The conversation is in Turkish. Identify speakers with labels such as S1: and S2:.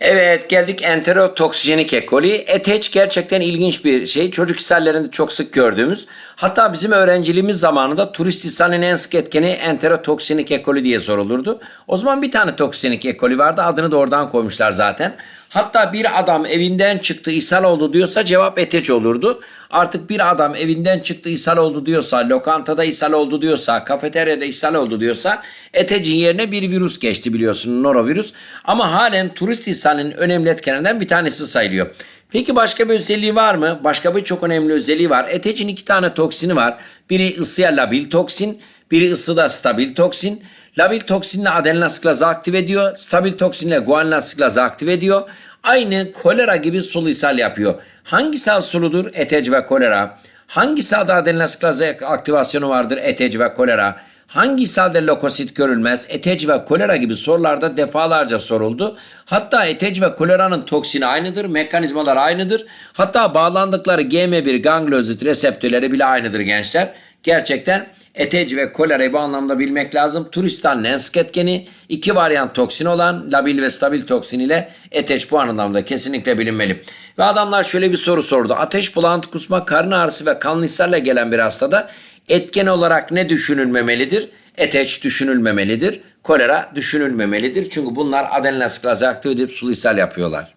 S1: Evet geldik enterotoksijenik E. coli. ETH gerçekten ilginç bir şey. Çocuk ishallerinde çok sık gördüğümüz. Hatta bizim öğrenciliğimiz zamanında turist ishalinin en sık etkeni enterotoksijenik E. coli diye sorulurdu. O zaman bir tane toksijenik E. coli vardı. Adını da oradan koymuşlar zaten. Hatta bir adam evinden çıktı ishal oldu diyorsa cevap ETH olurdu. Artık bir adam evinden çıktı ishal oldu diyorsa, lokantada ishal oldu diyorsa, kafeteryada ishal oldu diyorsa ETH'in yerine bir virüs geçti biliyorsun norovirüs. Ama halen turist ishalinin önemli etkenlerinden bir tanesi sayılıyor. Peki başka bir özelliği var mı? Başka bir çok önemli özelliği var. ETH'in iki tane toksini var. Biri ısıya labil toksin, biri ısıda stabil toksin. Labil toksinle adenosklazı aktive ediyor. Stabil toksinle guanilosklazı aktive ediyor. Aynı kolera gibi sulu ishal yapıyor. Hangisi az suludur? ETH ve kolera. Hangisi adı adenosklazı aktivasyonu vardır? ETH ve kolera. Hangi halde lökosit görülmez? ETH ve kolera gibi sorularda defalarca soruldu. Hatta ETH ve koleranın toksini aynıdır, mekanizmalar aynıdır. Hatta bağlandıkları GM1 gangliozit reseptörleri bile aynıdır gençler. Gerçekten ETH ve kolerayı bu anlamda bilmek lazım. Turistan en sık etkeni iki varyant toksin olan labil ve stabil toksin ile ETH bu anlamda kesinlikle bilinmeli. Ve adamlar şöyle bir soru sordu. Ateş, bulantı, kusma, karın ağrısı ve kanlı ishalle gelen bir hastada etken olarak ne düşünülmemelidir? ETH düşünülmemelidir. Kolera düşünülmemelidir. Çünkü bunlar adenosklazı aktive edip sulu ishal yapıyorlar.